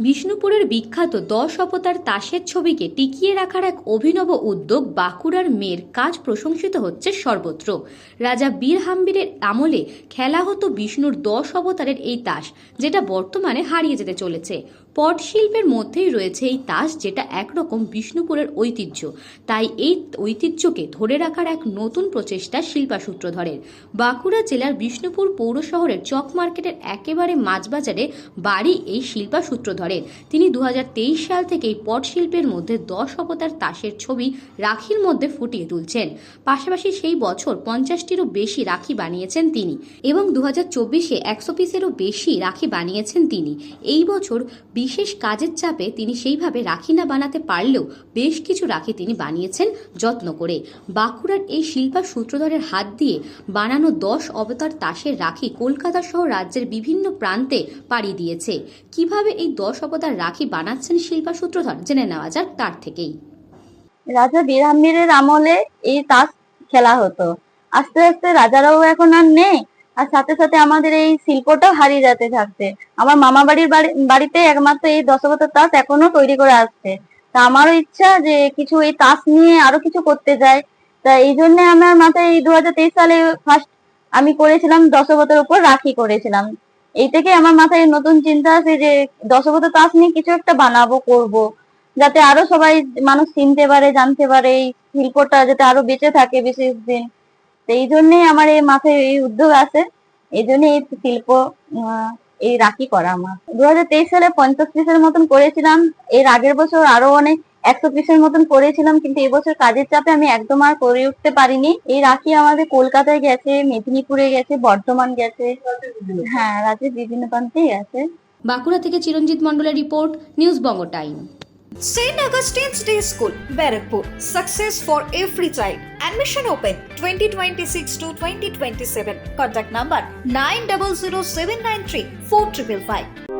বিষ্ণুপুরের বিখ্যাত দশ অবতার তাসের ছবিকে টিকিয়ে রাখার এক অভিনব উদ্যোগ বাঁকুড়ার মেয়ের কাজ প্রশংসিত হচ্ছে সর্বত্র। রাজা বীর হাম্বিরের আমলে খেলা হতো বিষ্ণুর দশ অবতারের এই তাস, যেটা বর্তমানে হারিয়ে যেতে চলেছে। পট শিল্পের মধ্যেই রয়েছে এই তাস, যেটা একরকম বিষ্ণুপুরের ঐতিহ্য। তাই এই ঐতিহ্যকে ধরে রাখার এক নতুন প্রচেষ্টা শিল্পা সূত্রধরের বাঁকুড়া জেলার বিষ্ণুপুর পৌর শহরের চক মার্কেটের একেবারে মাঝবাজারে বাড়ি এই শিল্পা সূত্রধরের তিনি দুহাজার তেইশ সাল থেকে এই পট শিল্পের মধ্যে দশ অবতার তাসের ছবি রাখির মধ্যে ফুটিয়ে তুলছেন। পাশাপাশি সেই বছর পঞ্চাশটিরও বেশি রাখি বানিয়েছেন তিনি এবং দু হাজার চব্বিশে একশো পিসেরও বেশি রাখি বানিয়েছেন তিনি। এই বছর বিশেষ কাজের চাপে তিনি সেইভাবে রাখি না বানাতে পারলেও বেশ কিছু রাখি তিনি বানিয়েছেন যত্ন করে। বাঁকুড়ার এই শিল্পা সূত্রধরের হাত দিয়ে বানানো দশ অবতার তাসের রাখি কলকাতা সহ রাজ্যের বিভিন্ন প্রান্তে পাড়ি দিয়েছে। কীভাবে এই দশ অবতার রাখি বানাচ্ছেন শিল্পা সূত্রধর, জেনে নেওয়া যাক তার থেকেই। রাজা বীরহাম্বীরের আমলে এই তাস খেলা হতো। আস্তে আস্তে রাজারাও এখন আর নেই। আর সাথে সাথে আমাদের এই শিল্পটাও হারিয়ে যেতে থাকছে। আমার মামা বাড়ির বাড়ি- বাড়িতে একমাত্র এই দশবতার তাস এখনও তৈরি করে আসছে। তা আমারও ইচ্ছা যে কিছু এই তাস নিয়ে আরও কিছু করতে যায় তা এই জন্য আমার মাথায় এই দু হাজার তেইশ সালে ফার্স্ট আমি করেছিলাম দশবতার উপর রাখি করেছিলাম। এই থেকে আমার মাথায় নতুন চিন্তা আছে যে দশবতার তাস নিয়ে কিছু একটা বানাবো, করব। যাতে আরও সবাই মানুষ চিনতে পারে, জানতে পারে, এই শিল্পটা যাতে আরও বেঁচে থাকে বিশেষ দিন। তো এই জন্যই আমার এই মাথায় এই উদ্যোগ আছে। এই জন্য এই শিল্প এই রাখি করা আমার। দু হাজার তেইশ সালে পঞ্চাশ পিসের মতন করেছিলাম। এর আগের বছর আরও অনেক একশো পিসের মতন করেছিলাম কিন্তু এবছর কাজের চাপে আমি একদম আর করে উঠতে পারিনি এই রাখি আমাদের কলকাতায় গেছে মেদিনীপুরে গেছে বর্ধমান গেছে হ্যাঁ রাজ্যের বিভিন্ন প্রান্তেই গেছে বাঁকুড়া থেকে চিরঞ্জিত মন্ডলের report news Banga time St. Augustine's Day School, Barrackpur. Success for every child. Admission open 2026 to 2027. Contact number 900793 4555.